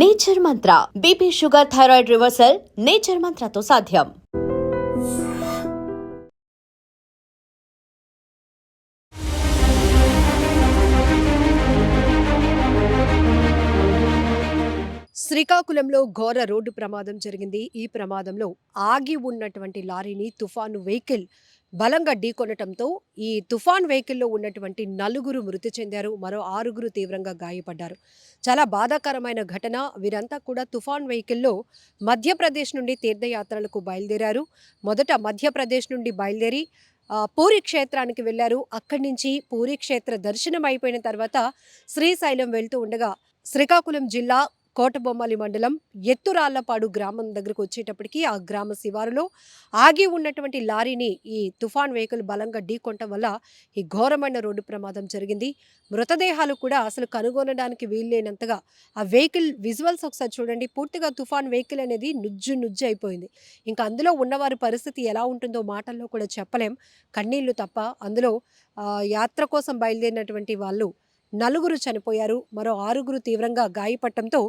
Nature Mantra BP sugar thyroid reversal Nature మంత్రతో సాధ్యం. శ్రీకాకుళంలో ఘోర రోడ్డు ప్రమాదం జరిగింది. ఈ ప్రమాదంలో ఆగి ఉన్నటువంటి లారీని తుఫాను వెహికల్ బలంగా ఢీకొనటంతో ఈ తుఫాన్ వెహికల్లో ఉన్నటువంటి నలుగురు మృతి చెందారు మరో ఆరుగురు తీవ్రంగా గాయపడ్డారు. చాలా బాధాకరమైన ఘటన. వీరంతా కూడా తుఫాన్ వెహికల్లో మధ్యప్రదేశ్ నుండి తీర్థయాత్రలకు బయలుదేరారు. మొదట మధ్యప్రదేశ్ నుండి బయలుదేరి పూరి క్షేత్రానికి వెళ్ళారు. అక్కడి నుంచి పూరి క్షేత్ర దర్శనం అయిపోయిన తర్వాత శ్రీశైలం వెళ్తూ ఉండగా శ్రీకాకుళం జిల్లా కోటబొమ్మాలి మండలం ఎత్తురాళ్ళపాడు గ్రామం దగ్గరకు వచ్చేటప్పటికి ఆ గ్రామ శివారులో ఆగి ఉన్నటువంటి లారీని ఈ తుఫాన్ వెహికల్ బలంగా ఢీకొనటం వల్ల ఈ ఘోరమైన రోడ్డు ప్రమాదం జరిగింది. మృతదేహాలు కూడా అసలు కనుగొనడానికి వీల్లేనంతగా ఆ వెహికల్ విజువల్స్ ఒకసారి చూడండి. పూర్తిగా తుఫాన్ వెహికల్ అనేది నుజ్జు నుజ్జు అయిపోయింది. ఇంకా అందులో ఉన్నవారి పరిస్థితి ఎలా ఉంటుందో మాటల్లో కూడా చెప్పలేం. కన్నీళ్ళు తప్ప అందులో యాత్ర కోసం బయలుదేరినటువంటి వాళ్ళు నలుగురు చనిపోయారు. మరో ఆరుగురు తీవ్రంగా గాయపడటంతో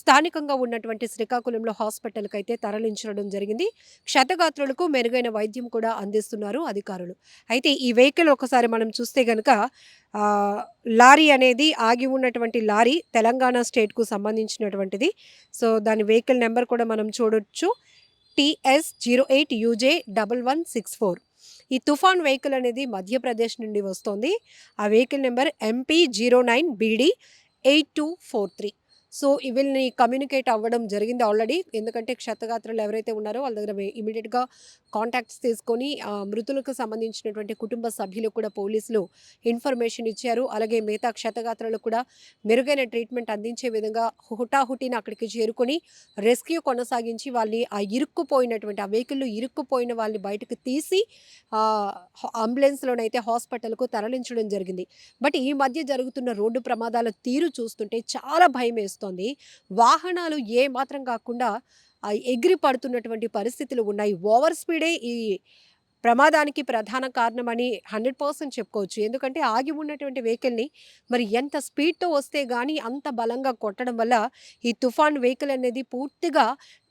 స్థానికంగా ఉన్నటువంటి శ్రీకాకుళంలో హాస్పిటల్కి అయితే తరలించడం జరిగింది. క్షతగాత్రులకు మెరుగైన వైద్యం కూడా అందిస్తున్నారు అధికారులు. అయితే ఈ వెహికల్ ఒకసారి మనం చూస్తే గనుక లారీ అనేది ఆగి ఉన్నటువంటి లారీ తెలంగాణ స్టేట్కు సంబంధించినటువంటిది. సో దాని వెహికల్ నెంబర్ కూడా మనం చూడొచ్చు. TS zero eight UJ double one six four. ఈ తుఫాన్ వెహికల్ అనేది మధ్యప్రదేశ్ నుండి వస్తోంది. ఆ vehicle number MP zero nine BD eight two four three so వీళ్ళని కమ్యూనికేట్ అవ్వడం జరిగింది ఆల్రెడీ. ఎందుకంటే క్షతగాత్రులు ఎవరైతే ఉన్నారో వాళ్ళ దగ్గర ఇమీడియట్గా కాంటాక్ట్స్ తీసుకొని మృతులకు సంబంధించినటువంటి కుటుంబ సభ్యులకు కూడా పోలీసులు ఇన్ఫర్మేషన్ ఇచ్చారు. అలాగే మిగతా క్షతగాత్రులకు కూడా మెరుగైన ట్రీట్మెంట్ అందించే విధంగా హుటాహుటిని అక్కడికి చేరుకొని రెస్క్యూ కొనసాగించి వాళ్ళని ఆ ఇరుక్కుపోయినటువంటి ఆ వెహికల్లో ఇరుక్కుపోయిన వాళ్ళని బయటకు తీసి అంబులెన్స్లోనైతే హాస్పిటల్కు తరలించడం జరిగింది. బట్ ఈ మధ్య జరుగుతున్న రోడ్డు ప్రమాదాల తీరు చూస్తుంటే చాలా భయం వేస్తోంది వాహనాలు ఏ మాత్రం కాకుండా ఎగిరి పడుతున్నటువంటి పరిస్థితులు ఉన్నాయి. ఓవర్ స్పీడే ఈ ప్రమాదానికి ప్రధాన కారణమని హండ్రెడ్ పర్సెంట్ చెప్పుకోవచ్చు. ఎందుకంటే ఆగి ఉన్నటువంటి వెహికల్ని మరి ఎంత స్పీడ్తో వస్తే కానీ అంత బలంగా కొట్టడం వల్ల ఈ తుఫాన్ వెహికల్ అనేది పూర్తిగా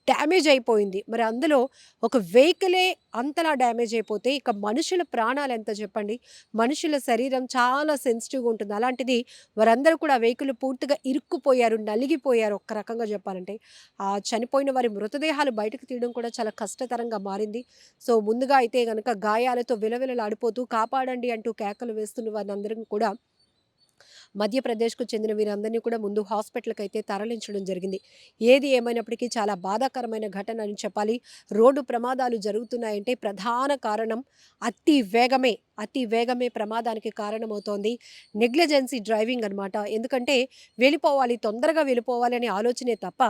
డ్యామేజ్ అయిపోయింది. మరి అందులో ఒక వెహికలే అంతలా డ్యామేజ్ అయిపోతే ఇక మనుషుల ప్రాణాలు ఎంత చెప్పండి? మనుషుల శరీరం చాలా సెన్సిటివ్గా ఉంటుంది. అలాంటిది వారందరూ కూడా ఆ వెహికల్ పూర్తిగా ఇరుక్కుపోయారు నలిగిపోయారు. ఒక్క రకంగా చెప్పాలంటే ఆ చనిపోయిన వారి మృతదేహాలు బయటకు తీయడం కూడా చాలా కష్టతరంగా మారింది. సో ముందుగా అయితే కనుక గాయాలతో విలవిలలాడిపోతూ కాపాడండి అంటూ కేకలు వేస్తున్న వారిని అందరం కూడా మధ్యప్రదేశ్కు చెందిన వీరందరినీ కూడా ముందు హాస్పిటల్కి అయితే తరలించడం జరిగింది. ఏది ఏమైనప్పటికీ చాలా బాధాకరమైన ఘటన అని చెప్పాలి. రోడ్డు ప్రమాదాలు జరుగుతున్నాయంటే ప్రధాన కారణం అతి వేగమే అతి వేగమే ప్రమాదానికి కారణమవుతోంది. నెగ్లిజెన్సీ డ్రైవింగ్ అనమాట ఎందుకంటే వెళ్ళిపోవాలి తొందరగా వెళ్ళిపోవాలి అనే ఆలోచనే తప్ప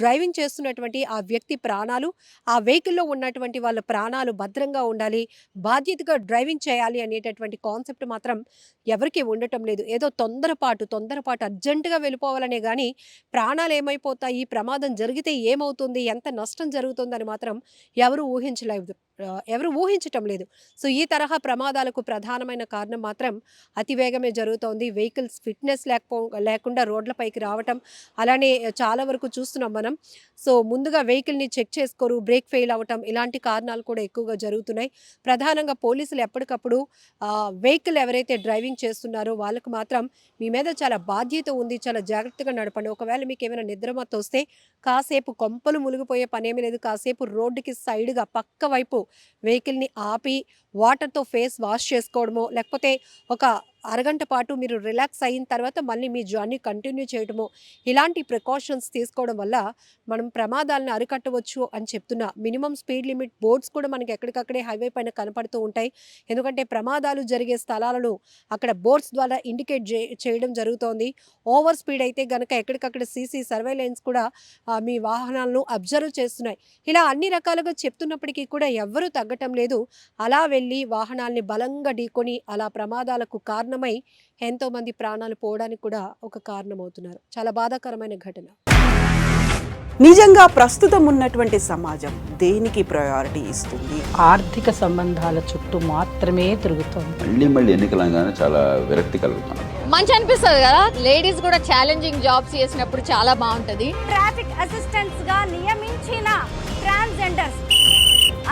డ్రైవింగ్ చేస్తున్నటువంటి ఆ వ్యక్తి ప్రాణాలు ఆ వెహికల్లో ఉన్నటువంటి వాళ్ళ ప్రాణాలు భద్రంగా ఉండాలి బాధ్యతగా డ్రైవింగ్ చేయాలి అనేటటువంటి కాన్సెప్ట్ మాత్రం ఎవరికీ ఉండటం లేదు. ఏదో తొందరపాటు తొందరపాటు అర్జెంటుగా వెళ్ళిపోవాలనే కానీ ప్రాణాలు ఏమైపోతాయి ప్రమాదం జరిగితే ఏమవుతుంది ఎంత నష్టం జరుగుతుందని మాత్రం ఎవరు ఊహించలేదు. ఎవరు ఊహించటం లేదు. సో ఈ తరహా ప్రమాదాలకు ప్రధానమైన కారణం మాత్రం అతి వేగమే జరుగుతోంది. వెహికల్స్ ఫిట్నెస్ లేకపో లేకుండా రోడ్లపైకి రావటం. అలానే చాలా వరకు చూస్తున్నాం మనం. సో ముందుగా వెహికల్ని చెక్ చేసుకోరు బ్రేక్ ఫెయిల్ అవ్వటం ఇలాంటి కారణాలు కూడా ఎక్కువగా జరుగుతున్నాయి. ప్రధానంగా పోలీసులు ఎప్పటికప్పుడు వెహికల్ ఎవరైతే డ్రైవింగ్ చేస్తున్నారో వాళ్ళకు మాత్రం మీ మీద చాలా బాధ్యత ఉంది. చాలా జాగ్రత్తగా నడపండి. ఒకవేళ మీకు ఏమైనా నిద్రమత్తు వస్తే కాసేపు కొంపలు మునిగిపోయే పనేమీ లేదు. కాసేపు రోడ్డుకి సైడ్గా పక్క వైపు వెహికల్ని ఆపి వాటర్తో ఫేస్ వాష్ చేసుకోవడమో లేకపోతే ఒక అరగంట పాటు మీరు రిలాక్స్ అయిన తర్వాత మళ్ళీ మీ జర్నీ కంటిన్యూ చేయడము ఇలాంటి ప్రికాషన్స్ తీసుకోవడం వల్ల మనం ప్రమాదాలను అరికట్టవచ్చు అని చెప్తున్నా. మినిమం స్పీడ్ లిమిట్ బోర్డ్స్ కూడా మనకి ఎక్కడికక్కడే హైవే పైన కనపడుతూ ఉంటాయి. ఎందుకంటే ప్రమాదాలు జరిగే స్థలాలను అక్కడ బోర్డ్స్ ద్వారా ఇండికేట్ చేయడం జరుగుతోంది. ఓవర్ స్పీడ్ అయితే గనక ఎక్కడికక్కడ సీసీ సర్వేలెన్స్ కూడా మీ వాహనాలను అబ్జర్వ్ చేస్తున్నాయి. ఇలా అన్ని రకాలుగా చెప్తున్నప్పటికీ కూడా ఎవ్వరూ తగ్గటం లేదు. అలా వెళ్ళి వాహనాల్ని బలంగా ఢీకొని అలా ప్రమాదాలకు కారణం కారణమై ఎంతోమంది ప్రాణాలు పోవడానికి కూడా ఒక కారణమవుతున్నారు. చాలా బాధాకరమైన ఘటన. నిజంగా ప్రస్తుతం ఉన్నటువంటి సమాజం దేనికి ప్రయారిటీ ఇస్తుంది? ఆర్థిక సంబంధాల చుట్టూ మాత్రమే తిరుగుతోంది. మళ్ళీ మళ్ళీ ఎన్నికలంగానే చాలా విరక్తి మంచి అనిపిస్తుంది కదా? లేడీస్ కూడా ఛాలెంజింగ్ జాబ్స్ చేసినప్పుడు చాలా బాగుంటది. ట్రాఫిక్ అసిస్టెంట్స్గా నియమించిన